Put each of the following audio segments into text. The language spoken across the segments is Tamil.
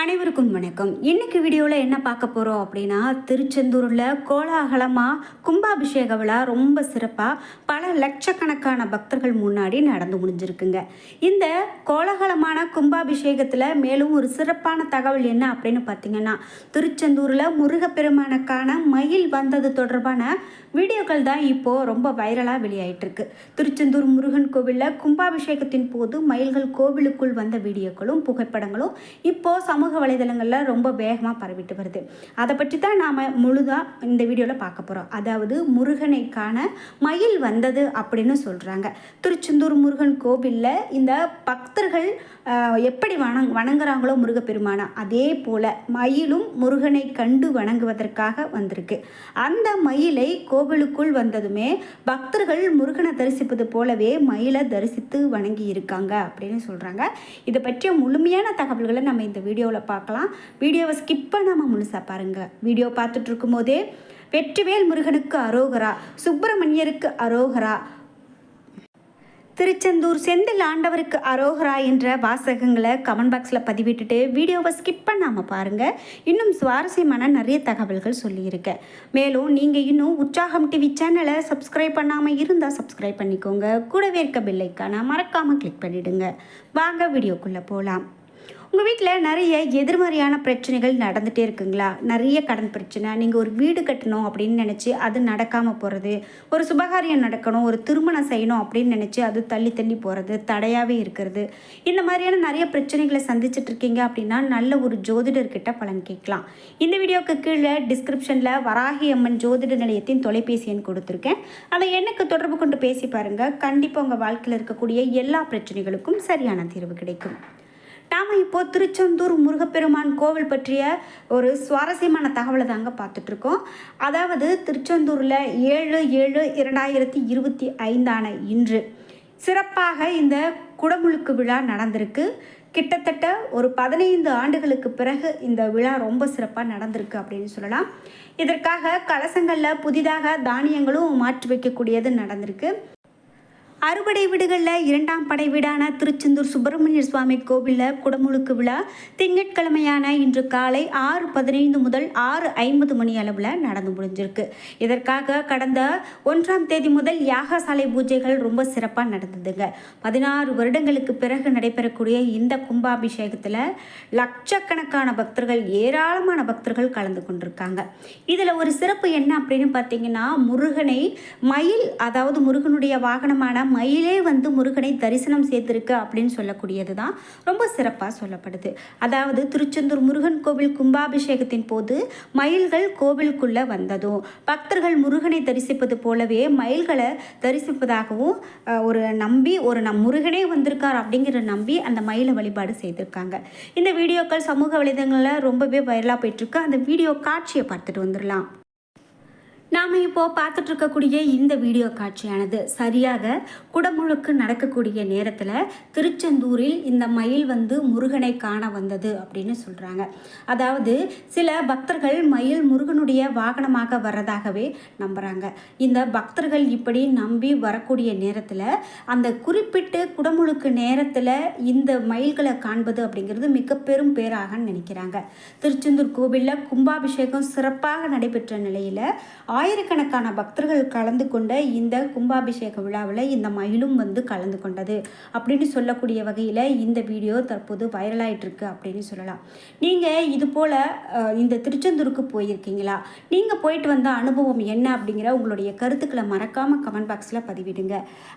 அனைவருக்கும் வணக்கம். இன்னைக்கு வீடியோவில் என்ன பார்க்க போகிறோம் அப்படின்னா திருச்செந்தூரில் கோலாகலமாக கும்பாபிஷேக விழா ரொம்ப சிறப்பாக பல லட்சக்கணக்கான பக்தர்கள் முன்னாடி நடந்து முடிஞ்சிருக்குங்க. இந்த கோலாகலமான கும்பாபிஷேகத்தில் மேலும் ஒரு சிறப்பான தகவல் என்ன அப்படின்னு பார்த்தீங்கன்னா திருச்செந்தூரில் முருகப்பெருமானுக்கான மயில் வந்தது தொடர்பான வீடியோக்கள் தான் இப்போது ரொம்ப வைரலாக வெளியாயிட்டிருக்கு. திருச்செந்தூர் முருகன் கோவிலில் கும்பாபிஷேகத்தின் போது மயில்கள் கோவிலுக்குள் வந்த வீடியோக்களும் புகைப்படங்களும் இப்போது சமூக வலைதளங்களில் ரொம்ப வேகமாக பரவிட்டு வருது. அதை பற்றி தான் நாம் முழுதாக இந்த வீடியோவில் பார்க்க போகிறோம் அதாவது முருகனைக்கான மயில் வந்தது அப்படின்னு சொல்கிறாங்க திருச்செந்தூர் முருகன் கோவிலில் இந்த பக்தர்கள் எப்படி வணங் வணங்குறாங்களோ முருகப்பெருமானா அதே போல் மயிலும் முருகனை கண்டு வணங்குவதற்காக வந்திருக்கு. அந்த மயிலை கோவிலுக்குள் வந்ததுமே பக்தர்கள் முருகனை தரிசிப்பது போலவே மயிலை தரிசித்து வணங்கி இருக்காங்க அப்படின்னு சொல்கிறாங்க இதை பற்றிய முழுமையான தகவல்களை நம்ம இந்த வீடியோவில் பார்க்கலாம். வீடியோவை ஸ்கிப் பண்ணாமல் முழுசாக பாருங்கள் வீடியோ பார்த்துட்டு இருக்கும்போதே வெற்றிவேல் முருகனுக்கு அரோகரா சுப்பிரமணியருக்கு அரோகரா திருச்செந்தூர் செந்தில் ஆண்டவருக்கு அரோகரா என்ற வாசகங்களை கமெண்ட் பாக்ஸில் பதிவிட்டுட்டு வீடியோவை ஸ்கிப் பண்ணாமல் பாருங்கள் இன்னும் சுவாரஸ்யமான நிறைய தகவல்கள் சொல்லியிருக்கேன் மேலும் நீங்கள் இன்னும் உற்சாகம் டிவி சேனலை சப்ஸ்கிரைப் பண்ணாமல் இருந்தால் சப்ஸ்கிரைப் பண்ணிக்கோங்க. கூடவே இருக்க பெல்லைக்கான மறக்காமல் கிளிக் பண்ணிவிடுங்க வாங்க வீடியோக்குள்ளே போகலாம் உங்கள் வீட்டில் நிறைய எதிர்மறையான பிரச்சனைகள் நடந்துகிட்டே இருக்குங்களா? நிறைய கடன் பிரச்சனை நீங்கள் ஒரு வீடு கட்டணும் அப்படின்னு நினச்சி அது நடக்காமல் போகிறது ஒரு சுபகாரியம் நடக்கணும் ஒரு திருமணம் செய்யணும் அப்படின்னு நினச்சி அது தள்ளி தள்ளி போகிறது தடையாகவே இருக்கிறது. இந்த மாதிரியான நிறைய பிரச்சனைகளை சந்திச்சுட்டு இருக்கீங்க அப்படின்னா நல்ல ஒரு ஜோதிடர்கிட்ட பலன் கேட்கலாம். இந்த வீடியோக்கு கீழே டிஸ்கிரிப்ஷனில் வராகி அம்மன் ஜோதிட நிலையத்தின் தொலைபேசி எண் கொடுத்துருக்கேன். அதை எனக்கு தொடர்பு கொண்டு பேசி பாருங்கள் கண்டிப்பாக உங்கள் வாழ்க்கையில் இருக்கக்கூடிய எல்லா பிரச்சனைகளுக்கும் சரியான தீர்வு கிடைக்கும். நாம் இப்போ திருச்செந்தூர் முருகப்பெருமான் கோவில் பற்றிய ஒரு சுவாரஸ்யமான தகவலை தாங்க பார்த்துட்ருக்கோம். அதாவது திருச்செந்தூரில் ஏழு ஏழு இரண்டாயிரத்தி இருபத்தி ஐந்தான இன்று சிறப்பாக இந்த குடமுழுக்கு விழா நடந்திருக்கு. கிட்டத்தட்ட ஒரு பதினைந்து ஆண்டுகளுக்கு பிறகு இந்த விழா ரொம்ப சிறப்பாக நடந்திருக்கு அப்படின்னு சொல்லலாம். இதற்காக கலசங்களில் புதிதாக தானியங்களும் மாற்றி வைக்கக்கூடியது நடந்திருக்கு. அறுபடை வீடுகளில் இரண்டாம் படை வீடான திருச்செந்தூர் சுப்பிரமணிய சுவாமி கோவிலில் குடமுழுக்கு விழா திங்கட்கிழமையான இன்று காலை ஆறு பதினைந்து முதல் ஆறு ஐம்பது மணி அளவில் நடந்து முடிஞ்சிருக்கு. இதற்காக கடந்த ஒன்றாம் தேதி முதல் யாகசாலை பூஜைகள் ரொம்ப சிறப்பாக நடந்ததுங்க. பதினாறு வருடங்களுக்கு பிறகு நடைபெறக்கூடிய இந்த கும்பாபிஷேகத்தில் லட்சக்கணக்கான பக்தர்கள் ஏராளமான பக்தர்கள் கலந்து கொண்டிருக்காங்க. இதில் ஒரு சிறப்பு என்ன அப்படின்னு பார்த்தீங்கன்னா முருகனை மயில் அதாவது முருகனுடைய வாகனமான மயிலே வந்து முருகனை தரிசனம் செய்திருக்கு அப்படின்னு சொல்லக்கூடியது தான் ரொம்ப சிறப்பாக சொல்லப்படுது. அதாவது திருச்செந்தூர் முருகன் கோவில் கும்பாபிஷேகத்தின் போது மயில்கள் கோவிலுக்குள்ளே வந்ததும் பக்தர்கள் முருகனை தரிசிப்பது போலவே மயில்களை தரிசிப்பதாகவும் ஒரு நம்பி ஒரு நம் முருகனே வந்திருக்கார் அப்படிங்கிற நம்பி அந்த மயிலை வழிபாடு செய்திருக்காங்க. இந்த வீடியோக்கள் சமூக வலைதளங்களில் ரொம்பவே வைரலாக போயிட்டுருக்கு அந்த வீடியோ காட்சியை பார்த்துட்டு வந்துடலாம். நாம் இப்போது பார்த்துட்டு இருக்கக்கூடிய இந்த வீடியோ காட்சியானது சரியாக குடமுழுக்கு நடக்கக்கூடிய நேரத்தில் திருச்செந்தூரில் இந்த மயில் வந்து முருகனை காண வந்தது அப்படின்னு சொல்கிறாங்க அதாவது சில பக்தர்கள் மயில் முருகனுடைய வாகனமாக வர்றதாகவே நம்புகிறாங்க இந்த பக்தர்கள் இப்படி நம்பி வரக்கூடிய நேரத்தில் அந்த குறிப்பிட்டு குடமுழுக்கு நேரத்தில் இந்த மயில்களை காண்பது அப்படிங்கிறது மிக பெரும் பேராக நினைக்கிறாங்க. திருச்செந்தூர் கோவிலில் கும்பாபிஷேகம் சிறப்பாக நடைபெற்ற நிலையில் ஆயிரக்கணக்கான பக்தர்கள் கலந்து கொண்ட இந்த கும்பாபிஷேக விழாவில் இந்த மயிலும் வந்து கலந்து கொண்டது அப்படின்னு சொல்லக்கூடிய வகையில் இந்த வீடியோ தற்போது வைரலாகிட்டுருக்கு அப்படின்னு சொல்லலாம். நீங்கள் இது போல் இந்த திருச்செந்தூருக்கு போயிருக்கீங்களா? நீங்கள் போயிட்டு வந்த அனுபவம் என்ன அப்படிங்கிற உங்களுடைய கருத்துக்களை மறக்காமல் கமெண்ட் பாக்ஸில் பதிவிடுங்க.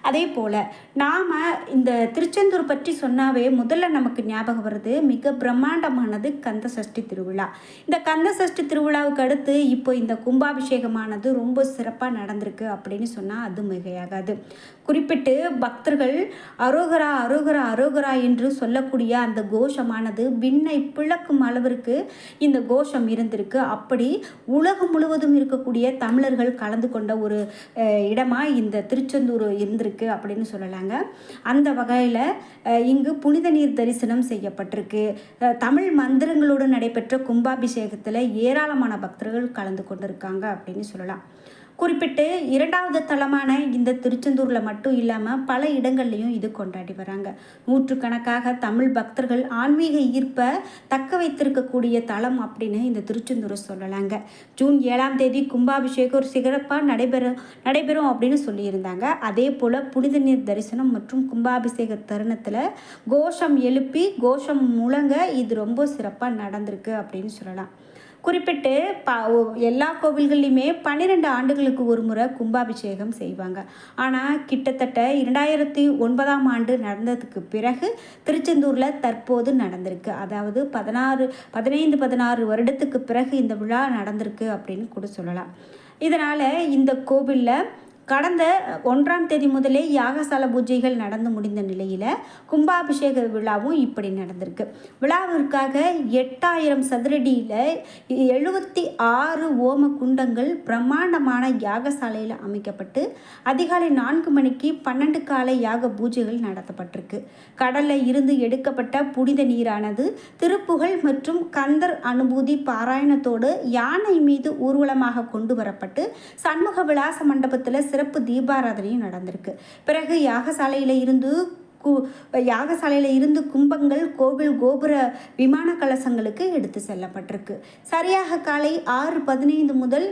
அதே போல் நாம் இந்த திருச்செந்தூர் பற்றி சொன்னாவே முதல்ல நமக்கு ஞாபகம் வருது மிக பிரம்மாண்டமானது கந்த சஷ்டி திருவிழா. இந்த கந்த சஷ்டி திருவிழாவுக்கு அடுத்து இப்போ இந்த கும்பாபிஷேகமான ஆனது ரொம்ப சிறப்பாக நடந்திருக்கு அப்படின்னு சொன்னால் அது மிகையாகாது. குறிப்பிட்டு பக்தர்கள் அரோகரா அரோகரா அரோகரா என்று சொல்லக்கூடிய அந்த கோஷமானது விண்ணை பிளக்கும் அளவிற்கு இந்த கோஷம் இருந்திருக்கு. அப்படி உலகம் முழுவதும் இருக்கக்கூடிய தமிழர்கள் கலந்து கொண்ட ஒரு இடமா இந்த திருச்செந்தூர் இருந்திருக்கு அப்படின்னு சொல்லலாங்க. அந்த வகையில் இங்கு புனித நீர் தரிசனம் செய்யப்பட்டிருக்கு. தமிழ் மந்திரங்களோடு நடைபெற்ற கும்பாபிஷேகத்தில் ஏராளமான பக்தர்கள் கலந்து கொண்டிருக்காங்க அப்படின்னு சொல்லலாம். குறிப்பிட்டு இரண்டாவது தளமான இந்த திருச்செந்தூரில் மட்டும் இல்லாமல் பல இடங்கள்லையும் இது கொண்டாடி வராங்க. நூற்றுக்கணக்காக தமிழ் பக்தர்கள் ஆன்மீக ஈர்ப்பை தக்க வைத்திருக்கக்கூடிய தலம் அப்படின்னு இந்த திருச்செந்தூரை சொல்லலாங்க. ஜூன் ஏழாம் தேதி கும்பாபிஷேகம் ஒரு சிறப்பாக நடைபெறும் நடைபெறும் அப்படின்னு சொல்லியிருந்தாங்க. அதே போல் புனித நீர் தரிசனம் மற்றும் கும்பாபிஷேக தருணத்தில் கோஷம் எழுப்பி கோஷம் முழங்க இது ரொம்ப சிறப்பாக நடந்திருக்கு அப்படின்னு சொல்லலாம். குறிப்பிட்டு ப எல்லா கோவில்கள்லையுமே பன்னிரெண்டு ஆண்டுகளுக்கு ஒரு முறை கும்பாபிஷேகம் செய்வாங்க. ஆனால் கிட்டத்தட்ட இரண்டாயிரத்தி ஒன்பதாம் ஆண்டு நடந்ததுக்கு பிறகு திருச்செந்தூரில் தற்போது நடந்திருக்கு. அதாவது பதினாறு பதினைந்து பதினாறு வருடத்துக்கு பிறகு இந்த விழா நடந்திருக்கு அப்படின்னு கூட சொல்லலாம். இதனால் இந்த கோவிலில் கடந்த ஒன்றாம் தேதி முதலே யாகசால பூஜைகள் நடந்து முடிந்த நிலையில் கும்பாபிஷேக விழாவும் இப்படி நடந்திருக்கு. விழாவிற்காக எட்டாயிரம் சதுரடியில் எழுபத்தி ஆறு ஓம குண்டங்கள் பிரம்மாண்டமான யாகசாலையில் அமைக்கப்பட்டு அதிகாலை நான்கு மணிக்கு பன்னெண்டு காலை யாக பூஜைகள் நடத்தப்பட்டிருக்கு. கடலில் இருந்து எடுக்கப்பட்ட புனித நீரானது திருப்புகழ் மற்றும் கந்தர் அனுபூதி பாராயணத்தோடு யானை மீது ஊர்வலமாக கொண்டு வரப்பட்டு சண்முக விலாச மண்டபத்தில் சிறப்பு தீபாராதனையும் நடந்திருக்கு. பிறகு யாகசாலையில் இருந்து கு யாகசாலையில் இருந்து கும்பங்கள் கோவில் கோபுர விமான கலசங்களுக்கு எடுத்து செல்லப்பட்டிருக்கு. சரியாக காலை ஆறு பதினைந்து முதல்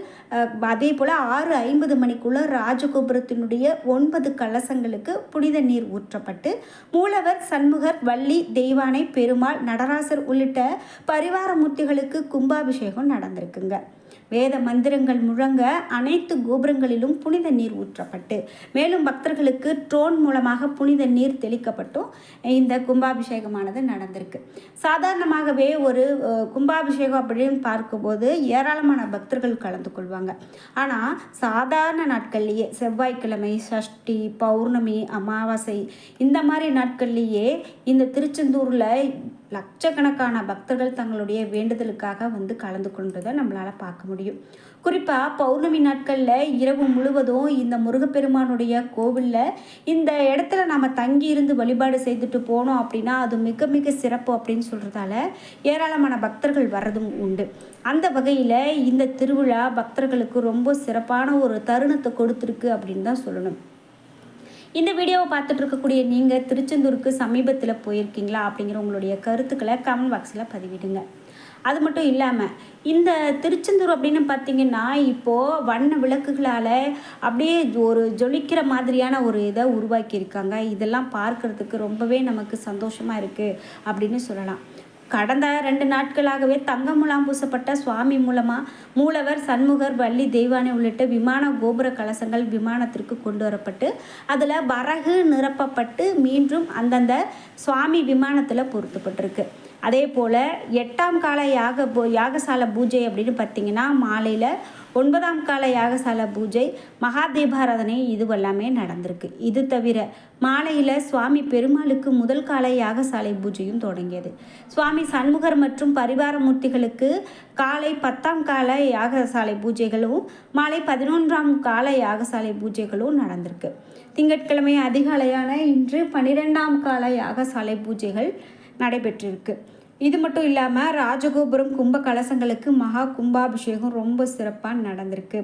அதே போல் ஆறு ஐம்பது மணிக்குள்ள ராஜகோபுரத்தினுடைய ஒன்பது கலசங்களுக்கு புனித நீர் ஊற்றப்பட்டு மூலவர் சண்முகர் வள்ளி தெய்வானை பெருமாள் நடராசர் உள்ளிட்ட பரிவார மூர்த்திகளுக்கு கும்பாபிஷேகம் நடந்திருக்குங்க. வேத மந்திரங்கள் முழங்க அனைத்து கோபுரங்களிலும் புனித நீர் ஊற்றப்பட்டு மேலும் பக்தர்களுக்கு ட்ரோன் மூலமாக புனித நீர் தெளி தெளிக்கப்பட்டும் இந்த கும்பாபிஷேகமானது நடந்திருக்கு. சாதாரணமாகவே ஒரு கும்பாபிஷேகம் அப்படின்னு பார்க்கும்போது ஏராளமான பக்தர்கள் கலந்து கொள்வாங்க. ஆனால் சாதாரண நாட்கள்லேயே செவ்வாய்க்கிழமை சஷ்டி பௌர்ணமி அமாவாசை இந்த மாதிரி நாட்கள்லேயே இந்த திருச்செந்தூரில் லட்சக்கணக்கான பக்தர்கள் தங்களுடைய வேண்டுதலுக்காக வந்து கலந்து கொண்டதை நம்மளால் பார்க்க முடியும். குறிப்பாக பௌர்ணமி நாட்களில் இரவு முழுவதும் இந்த முருகப்பெருமானுடைய கோவிலில் இந்த இடத்துல நம்ம தங்கி இருந்து வழிபாடு செய்துட்டு போனோம் அப்படின்னா அது மிக மிக சிறப்பு அப்படின்னு சொல்கிறதால ஏராளமான பக்தர்கள் வர்றதும் உண்டு. அந்த வகையில் இந்த திருவிழா பக்தர்களுக்கு ரொம்ப சிறப்பான ஒரு தருணத்தை கொடுத்துருக்கு அப்படின்னு தான் சொல்லணும். இந்த வீடியோவை பார்த்துட்டு இருக்கக்கூடிய நீங்கள் திருச்செந்தூருக்கு சமீபத்தில் போயிருக்கீங்களா அப்படிங்கிற உங்களுடைய கருத்துக்களை கமெண்ட் பாக்ஸில் பதிவிடுங்க. அது மட்டும் இல்லாமல் இந்த திருச்செந்தூர் அப்படின்னு பார்த்தீங்கன்னா இப்போது வண்ண விளக்குகளால் அப்படியே ஒரு ஜொலிக்கிற மாதிரியான ஒரு இதை உருவாக்கியிருக்காங்க. இதெல்லாம் பார்க்குறதுக்கு ரொம்பவே நமக்கு சந்தோஷமாக இருக்குது அப்படின்னு சொல்லலாம். கடந்த ரெண்டு நாட்களாகவே தங்க முலாம் பூசப்பட்ட சுவாமி மூலமாக மூலவர் சண்முகர் வள்ளி தெய்வானை உள்ளிட்ட விமான கோபுர கலசங்கள் விமானத்திற்கு கொண்டு வரப்பட்டு அதில் வரகு நிரப்பப்பட்டு மீண்டும் அந்தந்த சுவாமி விமானத்தில் பொருத்தப்பட்டிருக்கு. அதே போல் எட்டாம் கால யாக பூ யாகசால பூஜை அப்படின்னு பார்த்திங்கன்னா மாலையில் ஒன்பதாம் கால யாகசால பூஜை மகா தீபாராதனை இதுவெல்லாமே நடந்திருக்கு. இது தவிர மாலையில் சுவாமி பெருமாளுக்கு முதல் கால யாகசாலை பூஜையும் தொடங்கியது. சுவாமி சண்முகர் மற்றும் பரிவார மூர்த்திகளுக்கு காலை பத்தாம் கால யாகசாலை பூஜைகளும் மாலை பதினொன்றாம் கால யாகசாலை பூஜைகளும் நடந்திருக்கு. திங்கட்கிழமை அதிகாலையான இன்று பனிரெண்டாம் கால யாகசாலை பூஜைகள் நடைபெற்றிருக்கு. இது மட்டும் இல்லாமல் ராஜகோபுரம் கும்ப கலசங்களுக்கு மகா கும்பாபிஷேகம் ரொம்ப சிறப்பாக நடந்திருக்கு.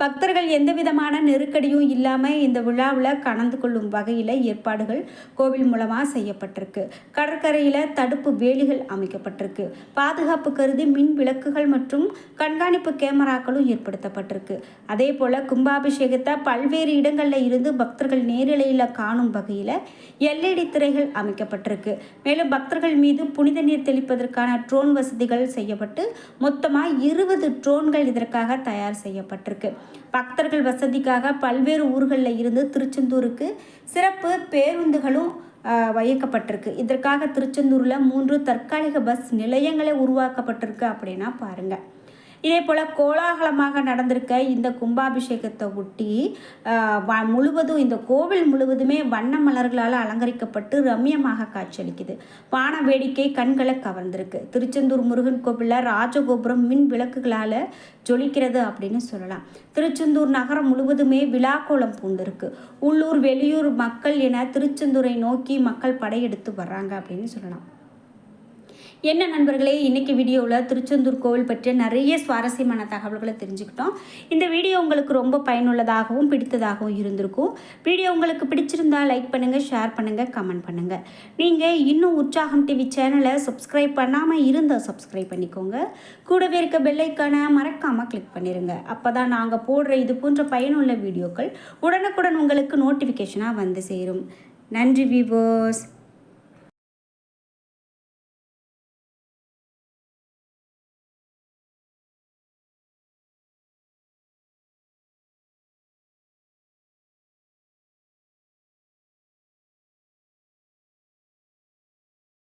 பக்தர்கள் எந்த விதமான நெருக்கடியும் இல்லாமல் இந்த விழாவில் கலந்து கொள்ளும் வகையில் ஏற்பாடுகள் கோவில் மூலமாக செய்யப்பட்டிருக்கு. கடற்கரையில் தடுப்பு வேலிகள் அமைக்கப்பட்டிருக்கு. பாதுகாப்பு கருதி மின் விளக்குகள் மற்றும் கண்காணிப்பு கேமராக்களும் ஏற்படுத்தப்பட்டிருக்கு. அதே போல் கும்பாபிஷேகத்தை பல்வேறு இடங்களில் இருந்து பக்தர்கள் நேரிலையில் காணும் வகையில் எல்இடி திரைகள் அமைக்கப்பட்டிருக்கு. மேலும் பக்தர்கள் மீது புனித நீர் தெளிப்பதற்கான ட்ரோன் வசதிகள் செய்யப்பட்டு மொத்தமாக இருபது ட்ரோன்கள் இதற்காக தயார் செய்யப்பட்டிருக்கு. பக்தர்கள் வசதிக்காக பல்வேறு ஊர்களில் இருந்து திருச்செந்தூருக்கு சிறப்பு பேருந்துகளும் வைக்கப்பட்டிருக்கு இதற்காக திருச்செந்தூரில் மூன்று தற்காலிக பஸ் நிலையங்களே உருவாக்கப்பட்டிருக்கு அப்படின்னா பாருங்கள் இதே போல் கோலாகலமாக நடந்திருக்க இந்த கும்பாபிஷேகத்தை ஒட்டி முழுவதும் இந்த கோவில் முழுவதுமே வண்ண மலர்களால் அலங்கரிக்கப்பட்டு ரம்யமாக காட்சியளிக்குது. வான வேடிக்கை கண்களை கவர்ந்திருக்கு. திருச்செந்தூர் முருகன் கோவிலில் ராஜகோபுரம் மின் விளக்குகளால் ஜொலிக்கிறது அப்படின்னு சொல்லலாம். திருச்செந்தூர் நகரம் முழுவதுமே விழாக்கோலம் பூண்டிருக்கு. உள்ளூர் வெளியூர் மக்கள் என திருச்செந்தூரை நோக்கி மக்கள் படையெடுத்து வர்றாங்க அப்படின்னு சொல்லலாம். என்ன நண்பர்களே இன்னைக்கு வீடியோவில் திருச்செந்தூர் கோவில் பற்றிய நிறைய சுவாரஸ்யமான தகவல்களை தெரிஞ்சுக்கிட்டோம். இந்த வீடியோ உங்களுக்கு ரொம்ப பயனுள்ளதாகவும் பிடித்ததாகவும் இருந்திருக்கும். வீடியோ உங்களுக்கு பிடிச்சிருந்தா லைக் பண்ணுங்கள் ஷேர் பண்ணுங்கள் கமெண்ட் பண்ணுங்கள் நீங்கள் இன்னும் உற்சாகம் டிவி சேனலை சப்ஸ்கிரைப் பண்ணாமல் இருந்தால் சப்ஸ்கிரைப் பண்ணிக்கோங்க. கூடவே இருக்க பெல்லைக்கான மறக்காமல் கிளிக் பண்ணிடுங்க அப்போ தான் நாங்கள் போடுற இது போன்ற பயனுள்ள வீடியோக்கள் உடனுக்குடன் உங்களுக்கு நோட்டிஃபிகேஷனாக வந்து சேரும். நன்றி விவோஸ்